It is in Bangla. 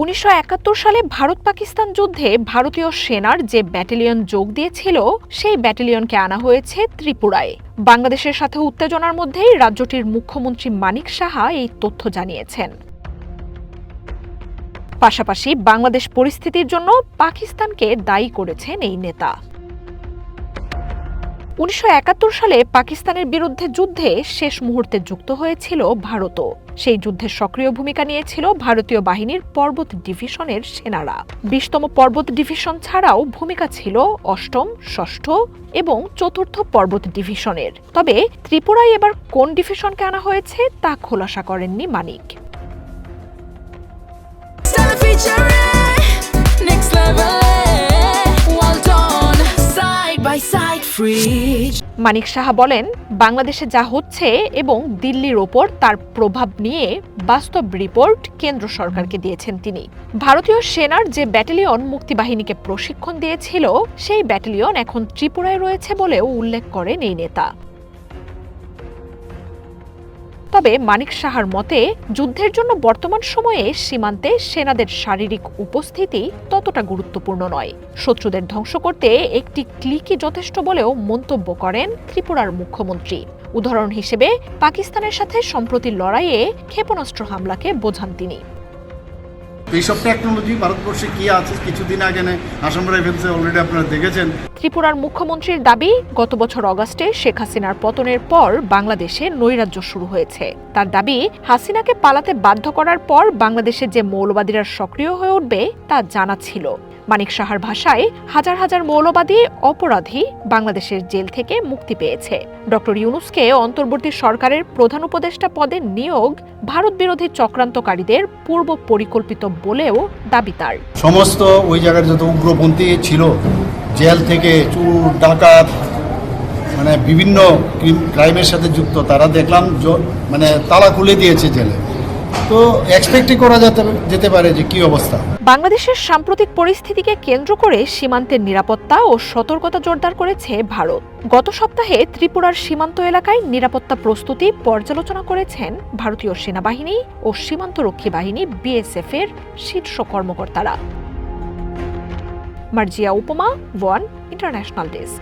উনিশশো একাত্তর সালে ভারত পাকিস্তান যুদ্ধে ভারতীয় সেনার যে ব্যাটালিয়ন যোগ দিয়েছিল, সেই ব্যাটালিয়নকে আনা হয়েছে ত্রিপুরায়। বাংলাদেশের সাথে উত্তেজনার মধ্যেই রাজ্যটির মুখ্যমন্ত্রী মানিক সাহা এই তথ্য জানিয়েছেন। পাশাপাশি বাংলাদেশ পরিস্থিতির জন্য পাকিস্তানকে দায়ী করেছেন এই নেতা। উনিশশো একাত্তর সালে পাকিস্তানের বিরুদ্ধে যুদ্ধে শেষ মুহূর্তে যুক্ত হয়েছিল ভারতও। সেই যুদ্ধে সক্রিয় ভূমিকা নিয়েছিল ভারতীয় বাহিনীর পর্বত ডিভিশনের সেনারা। বিশতম পর্বত ডিভিশন ছাড়াও ভূমিকা ছিল অষ্টম, ষষ্ঠ এবং চতুর্থ পর্বত ডিভিশনের। তবে ত্রিপুরায় এবার কোন ডিভিশনকে আনা হয়েছে তা খোলাসা করেননি মানিক। Next level. মানিক সাহা বলেন, বাংলাদেশে যা হচ্ছে এবং দিল্লির ওপর তার প্রভাব নিয়ে বাস্তব রিপোর্ট কেন্দ্র সরকারকে দিয়েছেন তিনি। ভারতীয় সেনার যে ব্যাটালিয়ন মুক্তিবাহিনীকে প্রশিক্ষণ দিয়েছিল, সেই ব্যাটালিয়ন এখন ত্রিপুরায় রয়েছে বলেও উল্লেখ করেন এই নেতা। তবে মানিক সাহার মতে, যুদ্ধের জন্য বর্তমান সময়ে সীমান্তে সেনাদের শারীরিক উপস্থিতি ততটা গুরুত্বপূর্ণ নয়। শত্রুদের ধ্বংস করতে একটি ক্লিকই যথেষ্ট বলেও মন্তব্য করেন ত্রিপুরার মুখ্যমন্ত্রী। উদাহরণ হিসেবে, পাকিস্তানের সাথে সম্প্রতি লড়াইয়ে ক্ষেপণাস্ত্র হামলাকে বোঝান তিনি। এইসব টেকনোলজি ভারতবর্ষে কি আছে? কিছুদিন আগে আসাম রাইফেলসে অলরেডি আপনারা দেখেছেন। ত্রিপুরার মুখ্যমন্ত্রীর দাবি, গত বছর অগাস্টে শেখ হাসিনার পতনের পর বাংলাদেশে নৈরাজ্য শুরু হয়েছে। তার দাবি, হাসিনাকে পালাতে বাধ্য করার পর বাংলাদেশে যে মৌলবাদীরা সক্রিয় হয়ে উঠবে, তা জানা ছিল। মানিক সাহার ভাষায়, হাজার হাজার মৌলবাদী, অপরাধী বাংলাদেশের জেল থেকে মুক্তি পেয়েছে। ডক্টর ইউনুসকে অন্তর্বর্তী সরকারের প্রধান উপদেষ্টা পদে নিয়োগ ভারত বিরোধী চক্রান্তকারীদের পূর্ব পরিকল্পিত বলেও দাবি তার। সমস্ত ওই জায়গার যত উগ্রপন্থী ছিল, জেল থেকে চুর, ডাকাত মানে বিভিন্ন ক্রাইমের সাথে যুক্ত, তারা দেখলাম মানে তালা খুলে দিয়েছে জেলে। তো এক্সপেক্টই করা যেতে পারে যে কি অবস্থা। বাংলাদেশের সাম্প্রতিক পরিস্থিতিকে কেন্দ্র করে সীমান্তের নিরাপত্তা ও সতর্কতা জোরদার করেছে ভারত। গত সপ্তাহে ত্রিপুরার সীমান্ত এলাকায় নিরাপত্তা প্রস্তুতি পর্যালোচনা করেছেন ভারতীয় সেনাবাহিনী ও সীমান্তরক্ষী বাহিনী বিএসএফ এর শীর্ষ কর্মকর্তারা। মার্জিয়া উপমা, ওয়ান ইন্টারন্যাশনাল ডেস্ক।